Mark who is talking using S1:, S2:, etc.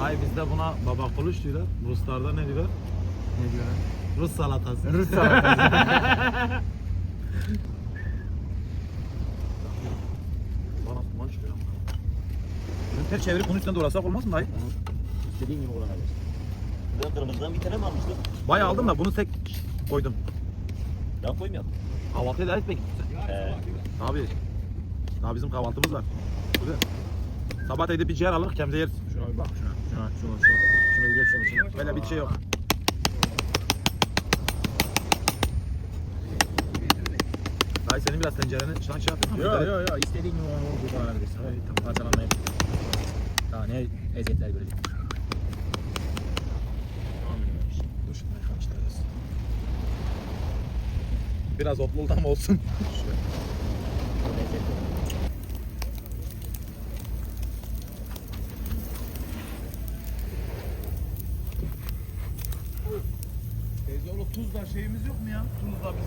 S1: Dayı bizde buna baba kuluş diyorlar. Ruslarda ne diyorlar?
S2: Ne diyorlar?
S1: Rus salatası.
S2: Rus salatası.
S1: Bana kumaş diyor ama. Ters çevirip bunun üstüne doğrasak olmaz mı dayı?
S3: İstediğin gibi kullanabilirsin. Ben kırmızıdan bir tane mi almıştım?
S1: Bayağı aldım da bunu tek koydum.
S3: Ben koymayalım.
S1: Kahvaltı ederiz peki.
S3: Ee,
S1: Abi. Daha bizim kahvaltımız var. Güzel. Sabah edip bir ciğer alır kendimize yeriz.
S2: Şuna bir bak şuna. Şuna şuna şuna. Şuna gör şuna şuna.
S1: Böyle bir şey yok. Dayı senin biraz tencereni şuna şey yapayım mı?
S2: Yo yo yo istediğin gibi onu onu kullanabilirsin. Evet, tamam. Parçalanmayı. Daha ne eziyetler görecek.
S1: Biraz otlu oldu ama olsun.
S2: Lezzetli.
S1: Teyze oğlu tuz da şeyimiz yok mu ya? Tuz da biz